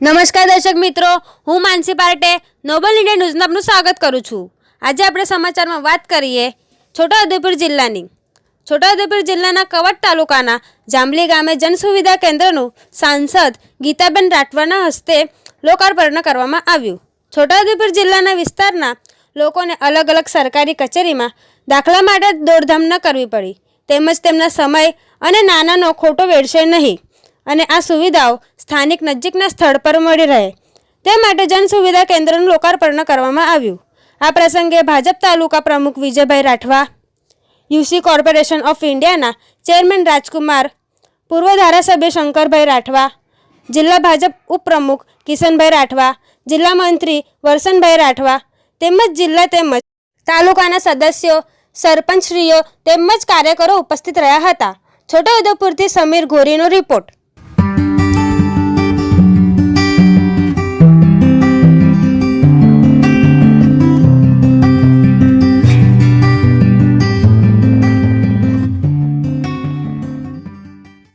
નમસ્કાર દર્શક મિત્રો, હું માનસી પાર્ટે નોબલ ઇન્ડિયા ન્યૂઝમાં આપનું સ્વાગત કરું છું. આજે આપણે સમાચારમાં વાત કરીએ છોટાઉદેપુર જિલ્લાની. છોટાઉદેપુર જિલ્લાના કવટ તાલુકાના જાંબલી ગામે જનસુવિધા કેન્દ્રનું સાંસદ ગીતાબેન રાઠવાના હસ્તે લોકાર્પણ કરવામાં આવ્યું. છોટાઉદેપુર જિલ્લાના વિસ્તારના લોકોને અલગ અલગ સરકારી કચેરીમાં દાખલા માટે દોડધામ ન કરવી પડી. તેમજ તેમના સમય અને નાનાનો ખોટો વેડશે નહીં. અને આ સુવિધાઓ સ્થાનિક નજીકના સ્થળ પર મળી રહે. તે માટે જન સુવિધા કેન્દ્રનું લોકાર્પણ કરવામાં આવ્યું. આ પ્રસંગે ભાજપ તાલુકા પ્રમુખ Vijaybhai Rathwa, UC corporation of ઇન્ડિયાના ચેરમેન રાજકુમાર, પૂર્વ ધારાસભ્ય શંકરભાઈ રાઠવા, જિલ્લા ભાજપ ઉપપ્રમુખ કિશનભાઈ રાઠવા, જિલ્લા મંત્રી વરસનભાઈ રાઠવા તેમજ જિલ્લા તેમજ તાલુકાના સદસ્યો, સરપંચશ્રીઓ તેમજ કાર્યકરો ઉપસ્થિત રહ્યા હતા. છોટાઉદેપુરથી સમીર ઘોરીનો રિપોર્ટ.